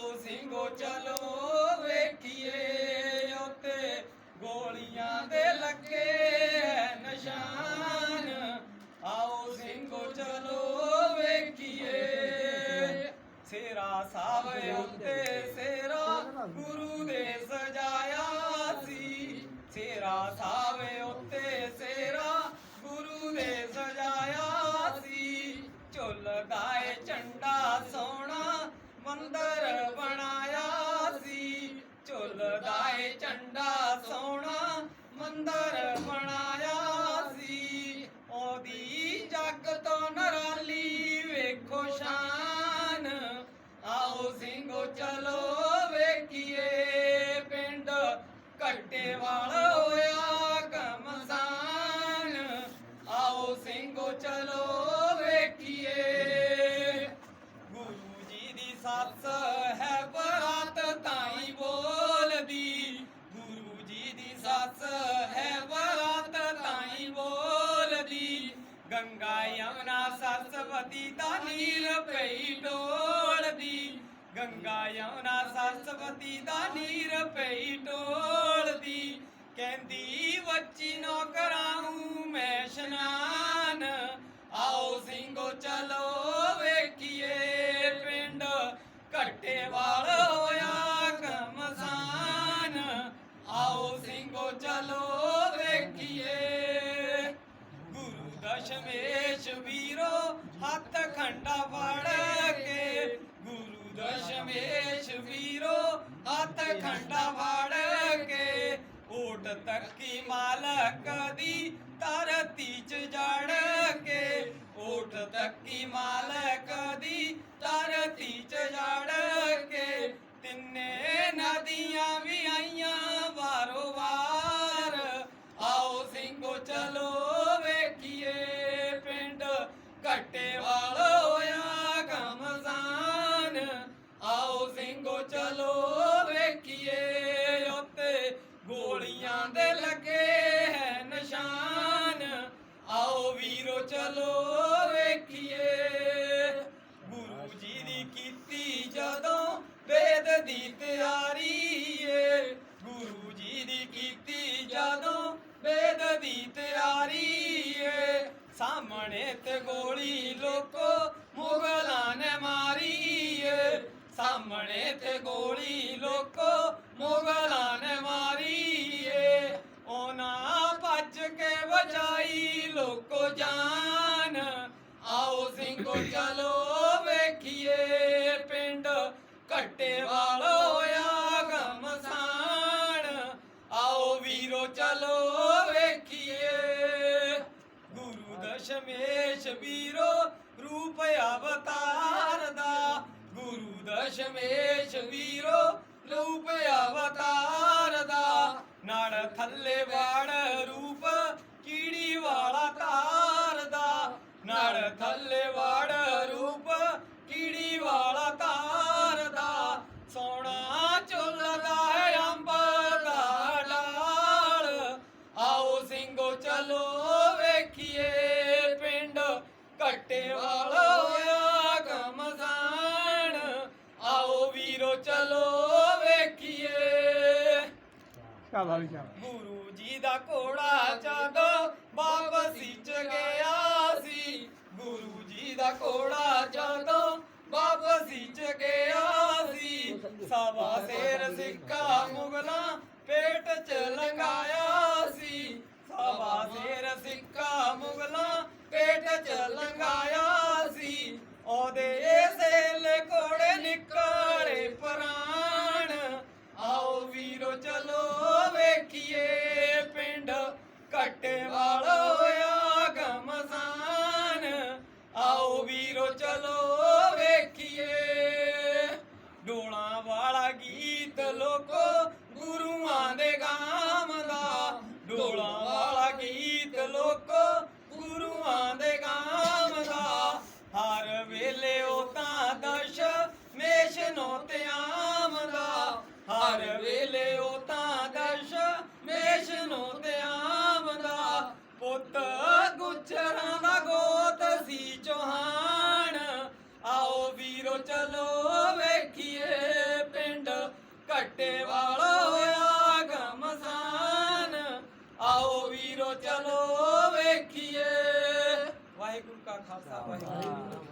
ਆਓ ਸਿੰਘੋ ਚਲੋ ਵੇਖੀਏ ਉੱਤੇ ਗੋਲੀਆਂ ਦੇ ਲੱਗੇ ਐ ਨਿਸ਼ਾਨ। ਆਓ ਸਿੰਘੋ ਚਲੋ ਵੇਖੀਏ। ਸੇਰਾ ਸਾਹਿਬ ਉੱਤੇ ਵੇਖੋ ਸ਼ਾਨ। ਆਓ ਸਿੰਘੋ, ਚਲੋ ਵੇਖੀਏ। ਪਿੰਡ ਘੱਟੇ ਵਾਲਾ ਹੋਇਆ ਕਮਸਾਨ। ਆਓ ਸਿੰਘੋ, ਚਲੋ ਵੇਖੀਏ। ਗੁਰੂ ਜੀ ਦੀ ਸੱਸ ਗੰਗਾ ਯਮਨਾ ਸਰਸਵਤੀ ਦਾ ਨੀਰ ਪਈ ਡੋਲਦੀ ਗੰਗਾ ਯਮਨਾ ਸਰਸਵਤੀ ਦਾ ਨੀਰ ਪਈ ਡੋਲਦੀ ਕਹਿੰਦੀ, ਬੱਚੀ ਨੌਕਰਾਂ ਮੈਂ ਸਨਾਨ। ਆਓ ਸਿੰਘੋ, ਚਲੋ ਦਸ਼ਮੇਸ਼ ਵੀਰੋ, ਹੱਥ ਖੰਡਾ ਫੜ ਕੇ। ਗੁਰੂ ਦਸ਼ਮੇਸ਼ ਵੀਰੋ, ਹੱਥ ਖੰਡਾ ਫੜ ਕੇ। ਓਟ ਤੱਕੀ ਮਾਲਕ ਦੀ ਧਰਤੀ ਚ ਜੜ ਕੇ। ਓਟ ਤੱਕੀ ਮਾਲਕ ਦੀ ਧਰਤੀ ਚ ਜੜ ਕੇ। ਤਿੰਨੇ ਨਦੀਆਂ ਵੀ ਆਈਆਂ ਵਾਰੋ ਵਾਰ ਆਓ ਸਿੰਘੋ, ਚਲੋ ਵੇਖੀਏ ਉੱਤੇ ਗੋਲੀਆਂ ਦੇ ਲੱਗੇ ਹੈ ਨਿਸ਼ਾਨ। ਆਓ ਵੀਰੋ, ਚਲੋ ਵੇਖੀਏ। ਗੁਰੂ ਜੀ ਦੀ ਕੀਤੀ ਜਦੋਂ ਵੇਦ ਦੀ ਤਿਆਰੀ ਏ। ਗੁਰੂ ਜੀ ਦੀ ਕੀਤੀ ਜਦੋਂ ਵੇਦ ਦੀ ਤਿਆਰੀ ਏ। ਸਾਹਮਣੇ ਤੇ ਗੋਲੀ ਲੋਕੋ ਮੁਗਲਾਂ ਨੇ ਮਾਰ। ਸਾਹਮਣੇ ਤੇ ਗੋਲੀ ਲੋਕੋ ਮੁਗਲਾਂ ਨੇ ਮਾਰੀ ਏ ਉਹਨਾਂ ਭੱਜ ਕੇ ਬਚਾਈ ਲੋਕੋ ਜਾਨ ਆਓ ਸਿੰਘੋ ਚਲੋ ਵੇਖੀਏ ਪਿੰਡ ਘੱਟੇ ਵਾਲ ਹੋਇਆ ਗਮਸਾਨ ਆਓ ਵੀਰੋ ਚਲੋ ਵੇਖੀਏ ਗੁਰੂ ਦਸ਼ਮੇਸ਼ ਵੀਰੋ ਰੂਪ ਅਵਤਾਰ ਦਾ ਗੁਰੂ ਦਸ਼ਮੇਸ਼ ਵੀਰੋ ਰੂਪ ਅਵਤਾਰ ਦਾ। ਨੜ ਥੱਲੇ ਵਾੜ ਰੂਪ ਕੀੜੀ ਵਾਲਾ ਤਾਰ ਦਾ। ਨੜ ਥੱਲੇ ਵਾੜ ਰੂਪ ਕੀੜੀ ਵਾਲਾ ਤਾਰ ਦਾ। ਸੋਹਣਾ ਝੁੱਲਦਾ ਹੈ ਅੰਬ ਦਾ ਲਾਲ ਆਓ ਸਿੰਘੋ, ਚਲੋ ਵੇਖੀਏ ਪਿੰਡ। ਘੱਟੇ ਵਾਲਾ ਚਲੋ ਵੇਖੀਏ। ਸ਼ਾਬਾਸ਼ ਸ਼ਾਬਾਸ਼। ਗੁਰੂ ਜੀ ਦਾ ਘੋੜਾ ਜਦੋਂ ਵਾਪਸੀ ਚ ਗਿਆ ਸੀ। ਗੁਰੂ ਜੀ ਦਾ ਘੋੜਾ ਜਦੋਂ ਵਾਪਸੀ ਚ ਗਿਆ ਸੀ। ਸਵਾ ਸੇਰ ਸਿੱਕਾ ਮੁਗਲਾਂ ਚਲੋ ਵੇਖੀਏ। ਡੋਲਾ ਵਾਲਾ ਗੀਤ ਲੋਕੋ ਗੁਰੂਆਂ ਦੇ ਗਾਮਦਾ ਡੋਲਾ ਵਾਲਾ ਗੀਤ ਲੋਕੋ ਗੁਰੂਆਂ ਦੇ ਗਾਮਦਾ ਹਰ ਵੇਲੇ ਉਹ ਤਾਂ ਦਸ਼ ਮੇਸ਼ ਨੋ ਤੇ ਆਮਦਾ ਹਰ ਵੇਲੇ ਉਹ ਤਾਂ ਦਸ਼ ਮੇਸ਼ ਨੋ ਤੇ ਆਮਦਾ ਪੁੱਤ ਜੋ ਚਲੋ ਵੇਖੀਏ ਪਿੰਡ ਘਾਟੇ ਵਾਲਾ ਹੋਇਆ ਗਮਸਾਨ ਆਓ ਵੀਰੋ ਚਲੋ ਵੇਖੀਏ। ਵਾਹਿਗੁਰੂ ਕਾ ਖਾਲਸਾ, ਵਾਹਿਗੁਰੂ